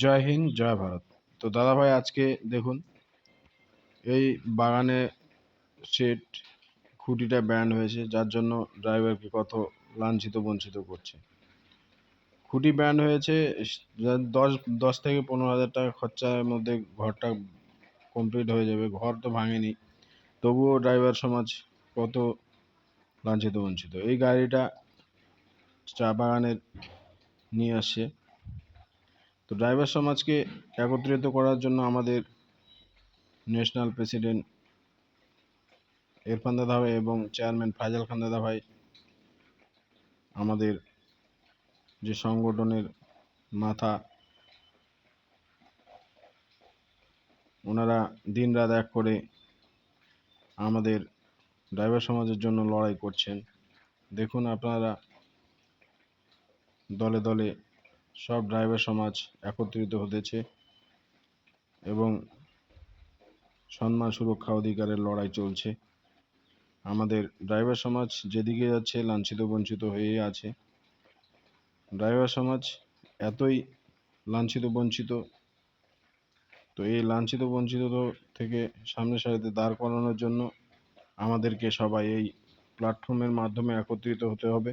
জয় হিন্দ, জয় ভারত। তো দাদা ভাই আজকে দেখুন, এই বাগানে সেট খুঁটিটা ব্যান্ড হয়েছে, যার জন্য ড্রাইভারকে কত লাঞ্ছিত, বঞ্চিত করছে। খুঁটি ব্যান্ড হয়েছে দশ দশ থেকে পনেরো হাজার টাকা খরচার মধ্যে ঘরটা কমপ্লিট হয়ে যাবে, ঘর তো ভাঙেনি। তবুও ড্রাইভার সমাজ কত লাঞ্ছিত, বঞ্চিত। এই গাড়িটা চা বাগানের নিয়ে আসছে। তো ড্রাইভার সমাজকে একত্রিত করার জন্য আমাদের ন্যাশনাল প্রেসিডেন্ট ইরফান দাদা ভাই এবং চেয়ারম্যান ফাইজাল খান দাদা ভাই আমাদের যে সংগঠনের মাথা, ওনারা দিন রাত এক করে আমাদের ড্রাইভার সমাজের জন্য লড়াই করছেন। দেখুন আপনারা দলে দলে সব ড্রাইভার সমাজ একত্রিত হতেছে এবং সম্মান সুরক্ষা অধিকারের লড়াই চলছে। আমাদের ড্রাইভার সমাজ যেদিকে যাচ্ছে, লাঞ্ছিত, বঞ্চিত হয়েই আছে। ড্রাইভার সমাজ এতই লাঞ্ছিত, বঞ্চিত, তো এই লাঞ্ছিত, বঞ্চিত থেকে সামনে সারিতে দাঁড় করানোর জন্য আমাদেরকে সবাই এই প্ল্যাটফর্মের মাধ্যমে একত্রিত হতে হবে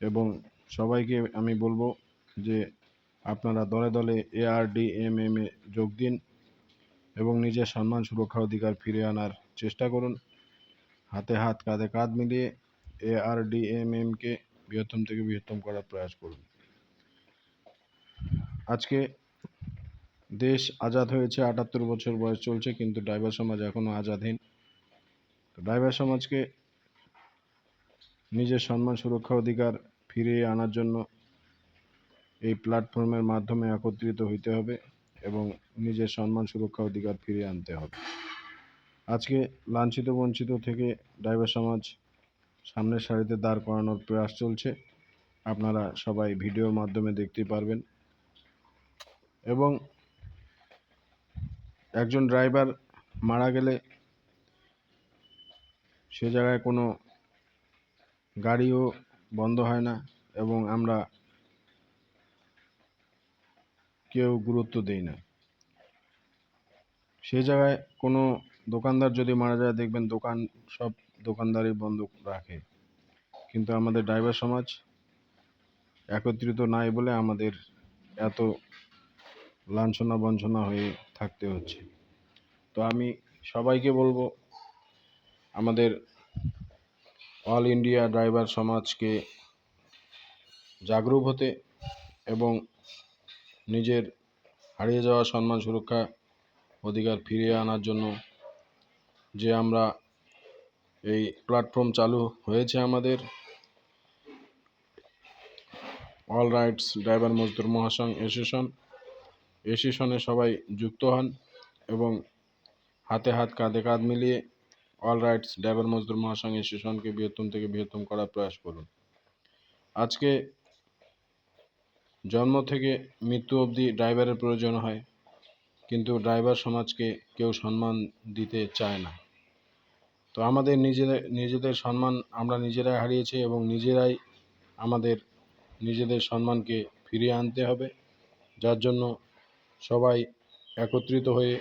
এবং সবাইকে আমি বলব যে আপনারা দলে দলে এআরডিএমএম এ যোগ দিন এবং নিজের সম্মান সুরক্ষা অধিকার ফিরিয়ে আনার চেষ্টা করুন। হাতে হাত, কাঁধে কাঁধ মিলিয়ে এআরডিএমএমকে বৃহত্তম থেকে বৃহত্তম করার প্রয়াস করুন। আজকে দেশ আজাদ হয়েছে, আটাত্তর বছর বয়স চলছে, কিন্তু ড্রাইভার সমাজ এখনও আজাদহীন। ড্রাইভার সমাজকে নিজের সম্মান সুরক্ষা অধিকার ফিরিয়ে আনার জন্য এই প্ল্যাটফর্মের মাধ্যমে একত্রিত হইতে হবে এবং নিজের সম্মান সুরক্ষা অধিকার ফিরিয়ে আনতে হবে। আজকে লাঞ্ছিত, বঞ্চিত থেকে ড্রাইভার সমাজ সামনের সারিতে দাঁড় করানোর প্রয়াস চলছে। আপনারা সবাই ভিডিওর মাধ্যমে দেখতে পারবেন। এবং একজন ড্রাইভার মারা গেলে সে জায়গায় কোনো গাড়িও বন্ধ হয় না এবং আমরা কেউ গুরুত্ব দেই না। সে জায়গায় কোনো দোকানদার যদি মারা যায়, দেখবেন দোকান, সব দোকানদারই বন্ধ রাখে। কিন্তু আমাদের ড্রাইভার সমাজ একত্রিত নাই বলে আমাদের এত লাঞ্ছনা বঞ্চনা হয়ে থাকতে হচ্ছে। তো আমি সবাইকে বলব, আমাদের অল ইন্ডিয়া ড্রাইভার সমাজকে জাগরুক হতে এবং নিজের হারিয়ে যাওয়া সম্মান সুরক্ষা অধিকার ফিরিয়ে আনার জন্য যে আমরা এই প্ল্যাটফর্ম চালু হয়েছে আমাদের অল রাইটস ড্রাইভার মজদুর মহাসংঘ অ্যাসোসিয়েশন অ্যাসোসিয়েশনে সবাই যুক্ত হন এবং হাতে হাত, কাঁধে কাঁধ মিলিয়ে অল রাইটস ড্রাইভার মজদুর মহাসংঘ অ্যাসোসিয়েশনকে বৃহত্তম থেকে বৃহত্তম করার প্রয়াস করুন। আজকে জন্ম থেকে মৃত্যু অবধি ড্রাইভারের প্রয়োজন হয়, কিন্তু ড্রাইভার সমাজকে কেউ সম্মান দিতে চায় না। তো আমাদের নিজেদের নিজেদের সম্মান আমরা নিজেরাই হারিয়েছি এবং নিজেরাই আমাদের নিজেদের সম্মানকে ফিরিয়ে আনতে হবে, যার জন্য সবাই একত্রিত হয়ে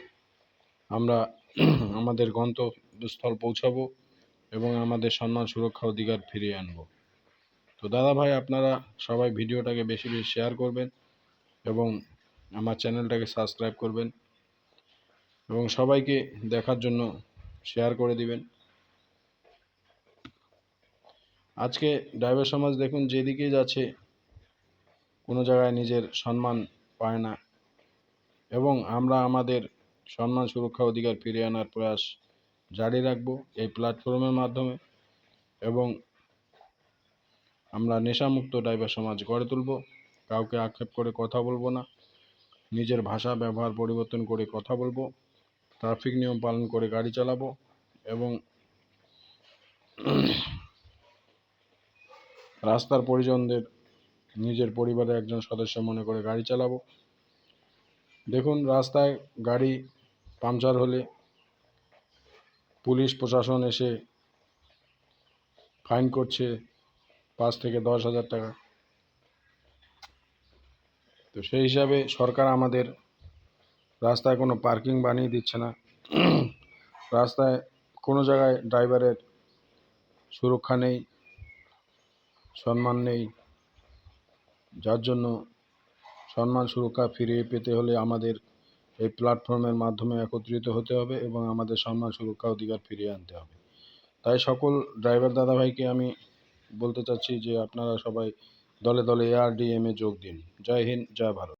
আমরা আমাদের গন্তব্যস্থল পৌঁছাবো এবং আমাদের সম্মান সুরক্ষা অধিকার ফিরিয়ে আনব। তো দাদা ভাই আপনারা সবাই ভিডিওটাকে বেশি বেশি শেয়ার করবেন এবং আমার চ্যানেলটাকে সাবস্ক্রাইব করবেন এবং সবাইকে দেখার জন্য শেয়ার করে দিবেন। আজকে ড্রাইভার সমাজ দেখুন, যেদিকেই যাচ্ছে, কোনো জায়গায় নিজের সম্মান পায় না এবং আমরা আমাদের সম্মান সুরক্ষা অধিকার ফিরিয়ে আনার প্রয়াস জারি রাখব এই প্ল্যাটফর্মের মাধ্যমে এবং আমরা নেশামুক্ত ড্রাইভার সমাজ গড়ে তুলব। কাউকে আক্ষেপ করে কথা বলব না। নিজের ভাষা ব্যবহার পরিবর্তন করে কথা বলব। ট্রাফিক নিয়ম পালন করে গাড়ি চালাবো এবং রাস্তার পরিজনদের, নিজের পরিবারের একজন সদস্য মনে করে গাড়ি চালাবো। দেখুন, রাস্তায় গাড়ি পাংচার হলে পুলিশ, প্রশাসন এসে ফাইন করছে। পাঁচ থেকে দশ হাজার টাকা। তো সেই হিসাবে সরকার আমাদের রাস্তায় কোনো পার্কিং বানিয়ে দিচ্ছে না। রাস্তায় কোনো জায়গায় ড্রাইভারের সুরক্ষা নেই, সম্মান নেই। যার জন্য সম্মান সুরক্ষা ফিরিয়ে পেতে হলে আমাদের এই প্ল্যাটফর্মের মাধ্যমে একত্রিত হতে হবে এবং আমাদের সম্মান সুরক্ষা অধিকার ফিরিয়ে আনতে হবে। তাই সকল ড্রাইভার দাদাভাইকে আমি বলতে চাচ্ছি যে আপনারা সবাই দলে দলে এআরডিএমে যোগ দিন। জয় হিন্দ জয় ভারত।